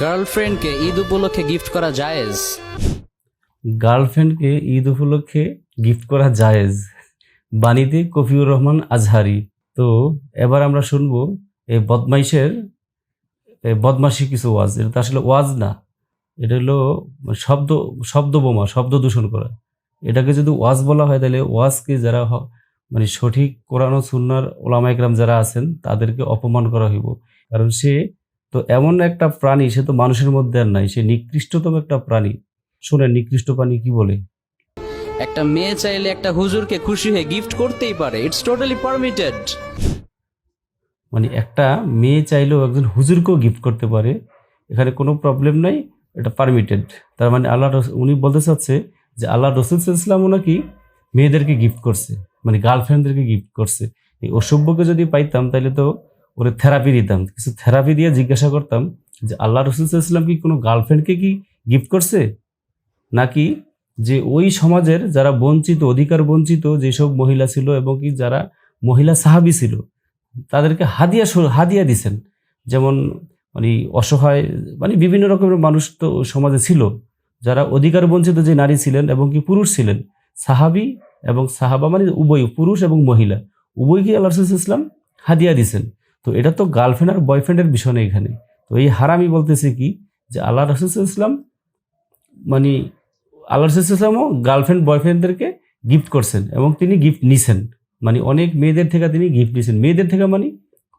গার্লফ্রেন্ডকে ঈদ উপলক্ষে গিফট করা জায়েজ? গার্লফ্রেন্ডকে ঈদ উপলক্ষে গিফট করা জায়েজ। বাণীতে কফিউর রহমান আজহারি। তো, এবার আমরা শুনব এই বদমাইশের এই বদমাশি কিছু ওয়াজ। এটা আসলে ওয়াজ না। এটা হলো শব্দ শব্দ বোমা, শব্দ দূষণ করা। এটাকে যদি ওয়াজ বলা হয়, তাহলে ওয়াজকে যারা মানে সঠিক কোরআন সুন্নার ওলামা একরাম যারা আছেন, তাদেরকে অপমান করা হইব। কারণ সে তো এমন একটা প্রাণী সে তো মানুষের মধ্যে আর নাই সে নিকৃষ্টতম একটা প্রাণী। শোনেন নিকৃষ্ট প্রাণী কি বলে? একটা মেয়ে চাইলে একটা হুজুরকে খুশি হয়ে গিফট করতেই পারে ইটস টোটালি পারমিটেড মানে একটা মেয়ে চাইলেও একজন হুজুরকেও গিফট করতে পারে এখানে কোনো প্রবলেম নাই এটা পারমিটেড তার মানে আল্লাহ উনি বলতে চাচ্ছে যে আল্লাহ রসুল ইসলামও নাকি মেয়েদেরকে গিফট করছে মানে গার্লফ্রেন্ডদেরকে গিফট করছে। এই অসভ্যকে যদি পাইতাম তাহলে তো ওরে থেরাপি দিতাম। কিছু থেরাপি দিয়ে জিজ্ঞাসা করতাম যে আল্লাহ রসুল ইসলাম কি কোনো গার্লফ্রেন্ডকে কি গিফট করছে? নাকি যে ওই সমাজের যারা বঞ্চিত, অধিকার বঞ্চিত যেসব মহিলা ছিল এবং কি যারা মহিলা সাহাবি ছিল, তাদেরকে হাদিয়া হাদিয়া দিছেন। যেমন মানে অসহায় মানে বিভিন্ন রকমের মানুষ তো সমাজে ছিল, যারা অধিকার বঞ্চিত যে নারী ছিলেন এবং কি পুরুষ ছিলেন, সাহাবি এবং সাহাবা মানে উভয়, পুরুষ এবং মহিলা উভয়কে আল্লাহ রসুল ইসলাম হাদিয়া দিছেন। তো এটা তো গার্লফ্রেন্ড আর বয়ফ্রেন্ডের বিষয় না এখানে। তো এই হারামি বলতেছে কি, যে আল্লাহ রসুল ইসলাম মানে আল্লাহ রসুল ইসলামও গার্লফ্রেন্ড বয়ফ্রেন্ডদেরকে গিফট করছেন এবং তিনি গিফট নিছেন। মানে অনেক মেয়েদের থেকে তিনি গিফট নিয়েছেন মেয়েদের থেকে মানে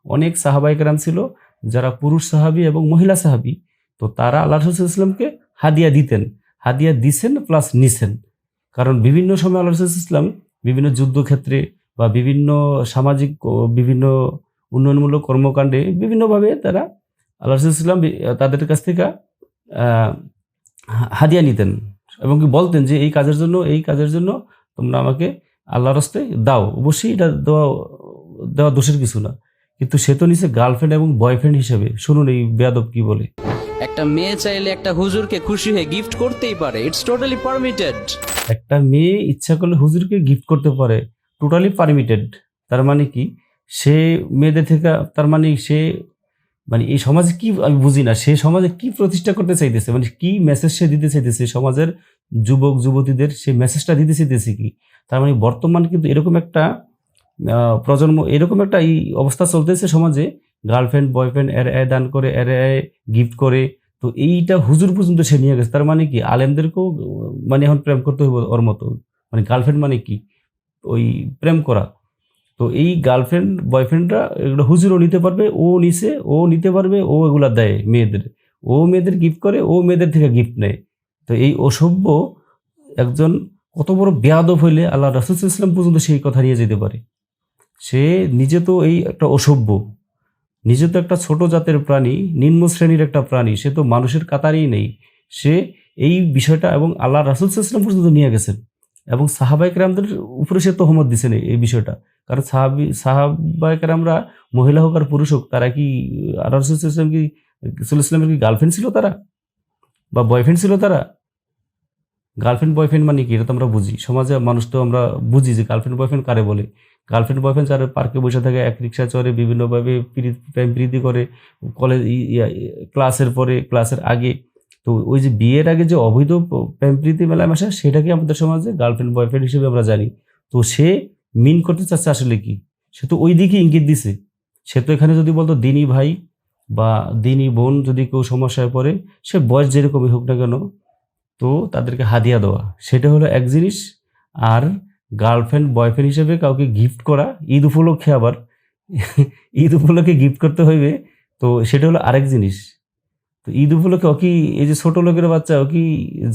অনেক সাহাবাইকারাম ছিল, যারা পুরুষ সাহাবি এবং মহিলা সাহাবি। তো তারা আল্লাহ রসুল ইসলামকে হাদিয়া দিতেন। হাদিয়া দিছেন প্লাস নিছেন। কারণ বিভিন্ন সময় আল্লাহ রসুল ইসলাম বিভিন্ন যুদ্ধক্ষেত্রে বা বিভিন্ন সামাজিক বিভিন্ন উন্নয়নমূলক কর্মকাণ্ডে বিভিন্নভাবে তারা আল্লাহ ইসলাম তাদের কাছ থেকে হাদিয়া নিতেন এবং কি বলতেন যে এই কাজের জন্য এই কাজের জন্য তোমরা আমাকে আল্লাহর রাস্তায় দাও। অবশ্যই এটা দেওয়া দেওয়া দোষের কিছু না। কিন্তু সে তো নিচে গার্লফ্রেন্ড এবং বয়ফ্রেন্ড হিসেবে। শুনুন এই বেয়াদব কি বলে। একটা মেয়ে চাইলে একটা হুজুরকে খুশি হয়ে গিফট করতেই পারে। ইটস টোটালি পারমিটেড একটা মেয়ে ইচ্ছা করলে হুজুরকে গিফট করতে পারে। টোটালি পারমিটেড তার মানে কি? সে মেয়েদের থেকে তার মানে সে মানে এই সমাজে কি আমি বুঝি না, সে সমাজে কি প্রতিষ্ঠা করতে চাইতেছে? মানে কি মেসেজ সে দিতে চাইতেছে? সমাজের যুবক, যুবতীদের সে মেসেজটা দিতে চাইতেছে কি? তার মানে বর্তমান কিন্তু এরকম একটা প্রজন্ম, এরকম একটা এই অবস্থা চলতেছে সমাজে। গার্লফ্রেন্ড বয়ফ্রেন্ড এর এ দান করে, এর এ গিফট করে। তো এইটা হুজুর পর্যন্ত সে নিয়ে গেছে। তার মানে কি আলেমদেরকেও মানে এখন প্রেম করতে হবে ওর মতো। মানে গার্লফ্রেন্ড মানে কি? ওই প্রেম করা। তো এই গার্লফ্রেন্ড বয়ফ্রেন্ডরা এগুলো হুজুরও নিতে পারবে, ও নিছে, ও নিতে পারবে, ও এগুলা দেয় মেয়েদের। ও মেয়েদের গিফট করে, ও মেয়েদের থেকে গিফট নেয়। তো এই অসভ্য একজন কত বড় বেয়াদব হইলে আল্লাহ রাসুল ইসলাম পর্যন্ত সেই কথা নিয়ে যেতে পারে। সে নিজে তো এই একটা অসভ্য, নিজে তো একটা ছোট জাতের প্রাণী, নিম্ন শ্রেণির একটা প্রাণী, সে তো মানুষের কাতারেই নেই। সে এই বিষয়টা এবং আল্লাহ রাসুল ইসলাম পর্যন্ত নিয়ে গেছেন। এবং সাহাবাইকরামদের উপরে সে তহমত দিছেন এই- এই বিষয়টা। কারণ সাহাবি সাহাবাইকরামরা মহিলা হোক আর পুরুষ হোক, তারা কি রাসুল কি রসুল ইসলামের কি গার্লফ্রেন্ড ছিল তারা? বা বয়ফ্রেন্ড ছিল তারা? গার্লফ্রেন্ড বয়ফ্রেন্ড মানে কি? এটা তো আমরা বুঝি। সমাজে মানুষ তো আমরা বুঝি যে গার্লফ্রেন্ড বয়ফ্রেন্ড কারে বলে। গার্লফ্রেন্ড বয়ফ্রেন্ড যারা পার্কে বসে থাকে, এক রিক্সা চড়ে, বিভিন্নভাবে প্রেম প্রীতি করে কলেজ ক্লাসের পরে ক্লাসের আগে। তো ওই যে বিয়ের আগে যে অবৈধ প্রেম প্রীতি মেলামেশা সেটাকে আমাদের সমাজে গার্লফ্রেন্ড বয়ফ্রেন্ড হিসেবে আমরা জানি? তো সে মিন করতে চাচ্ছে আসলে কি? সে তো ওই দিকে ইঙ্গিত দিছে। সে তো এখানে যদি বলতো, দিনী ভাই বা দিনী বোন যদি কেউ সমস্যায় পড়ে, সে বয়স যেরকমই হোক না কেন, তো তাদেরকে হাদিয়া দেওয়া। সেটা হলো এক জিনিস। আর গার্লফ্রেন্ড, বয়ফ্রেন্ড হিসেবে কাউকে গিফট করা, ঈদ উপলক্ষে আবার, ঈদ উপলক্ষে গিফট করতে হইবে, তো সেটা হলো আরেক জিনিস। তো ঈদ উপলক্ষে ও কি, এই যে ছোটো লোকের বাচ্চা, ও কি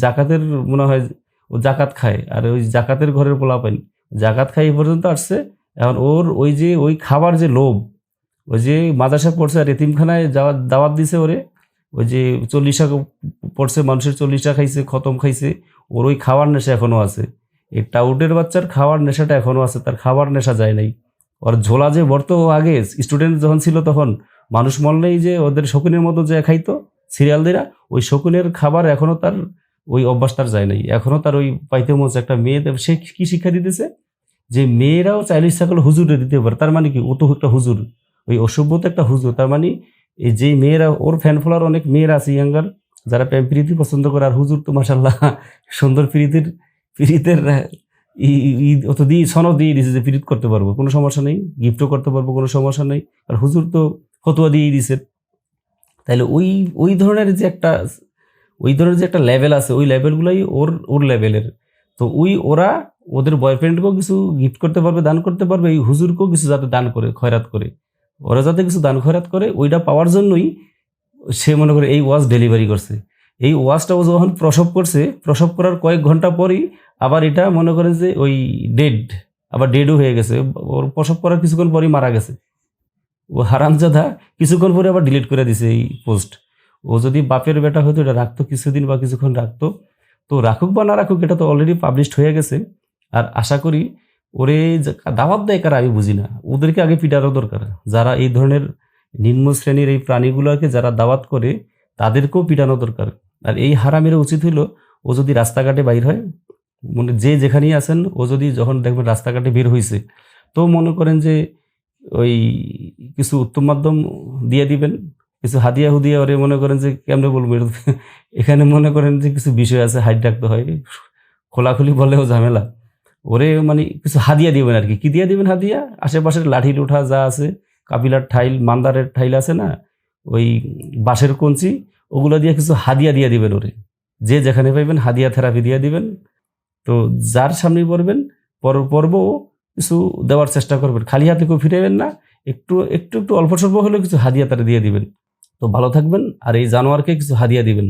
জাকাতের, মনে হয়, ও জাকাত খায়, আর ওই জাকাতের ঘরের পোলা পাই জাকাত খাই এই পর্যন্ত আসছে। এখন ওর ওই যে, ওই খাবার যে লোভ, ওই যে মাদ্রাসা পড়ছে আর এতিমখানায় যাওয়া, দাওয়াত দিছে ওরে, ওই যে চল্লিশা পড়ছে, মানুষের চল্লিশা খাইছে, খতম খাইছে, ওর ওই খাওয়ার নেশা এখনও আছে। এই টাউটের বাচ্চার খাওয়ার নেশাটা এখনও আছে, তার খাবার নেশা যায় নাই। ওর ঝোলা যে বর্ত আগে স্টুডেন্ট যখন ছিল তখন, মানুষ মরলেই যে ওদের শকুনের মতো যে খাইতো সিরিয়াল দিরা ওই শকুনের খাবার এখনও তার ওই অভ্যাস তার যায় নাই। এখনও তার ওই পাইতে মন একটা মেয়ে সে কী শিক্ষা দিতেছে? যে মেয়েরাও চাইলে ইচ্ছা করলে হুজুরে দিতে পারে, তার মানে কি? ও তো একটা হুজুর। ওই অসভ্য তো একটা হুজুর, তার মানে এই যে মেয়েরা, ওর ফ্যান ফলোয়ার অনেক মেয়েরা আছে ইয়াঙ্গার যারা প্রেম প্রীতি পছন্দ করে, আর হুজুর তো মাসাল্লাহ সুন্দর প্রীতির, প্রীতের অত দিয়ে সনদ দিয়ে দিছে যে প্রীত করতে পারব। কোনো সমস্যা নেই গিফটও করতে পারব, কোনো সমস্যা নেই। আর হুজুর তো ফতুয়া দিয়েই দিছে। তাহলে ওই ওই ধরনের যে একটা, ওই ধরনের যে একটা লেভেল আছে, ওই লেভেলগুলোই ওর ওর লেভেলের তো ওই ওরা ওদের বয়ফ্রেন্ডকেও কিছু গিফট করতে পারবে, দান করতে পারবে, এই হুজুরকেও কিছু যাতে দান করে, খয়রাত করে। ওরা যাতে কিছু দান খয়রাত করে, ওইটা পাওয়ার জন্যই সে মনে করে এই ওয়াজ ডেলিভারি করছে। এই ওয়াজটা ও যখন প্রসব করছে, প্রসব করার কয়েক ঘণ্টা পরই আবার এটা মনে করেন যে ওই ডেড আবার ডেডও হয়ে গেছে। ওর প্রসব করার কিছুক্ষণ পরই মারা গেছে। ও হারামজাদা কিছুক্ষণ পরে আবার ডিলিট করে দিছে এই পোস্ট ও যদি বাপের বেটা হয়তো এটা রাখতো কিছুদিন বা কিছুক্ষণ রাখতো। তো রাখুক বা না রাখুক, এটা তো অলরেডি পাবলিশড হয়ে গেছে। আর আশা করি ওরে দাওয়াত দেয় কারা আমি বুঝি না। ওদেরকে আগে পিটারও দরকার। যারা এই ধরনের নিম্ন শ্রেণির এই প্রাণীগুলোকে যারা দাওয়াত করে, তাদেরকেও পিটানো দরকার। আর এই হারামের উচিত হইল, ও যদি রাস্তাঘাটে বাইর হয় মানে যে যেখানেই আছেন, ও যদি যখন দেখবেন রাস্তাঘাটে বের হয়েছে তো মনে করেন যে ওই কিছু উত্তম মাধ্যম দিয়ে দিবেন। কিছু হাদিয়া হুদিয়া ওরে মনে করেন যে কেমনে বলব এখানে মনে করেন যে কিছু বিষয় আছে হাইট রাখতে হয়। খোলাখুলি বলেও ঝামেলা। ওরে মানে কিছু হাদিয়া দিবেন আর কি। কি দিয়ে দিবেন হাদিয়া? আশেপাশের লাঠি লুঠা যা আছে, কাবিলার ঠাইল, মান্দারের ঠাইল আছে না, ওই বাঁশের কঞ্চি, ওগুলো দিয়ে কিছু হাদিয়া দিয়ে দিবেন ওরে। যে যেখানে পাইবেন হাদিয়া থেরাপি দিয়ে দিবেন। তো যার সামনে পড়বেন, পর পর্ব কিছু দেওয়ার চেষ্টা করবেন। খালি হাতে কেউ ফিরাবেন না, একটু একটু একটু অল্প স্বল্প হলেও কিছু হাদিয়া তারা দিয়ে দিবেন। তো ভালো থাকবেন, আর এই জানোয়ারকে কিছু হাদিয়া দিবেন।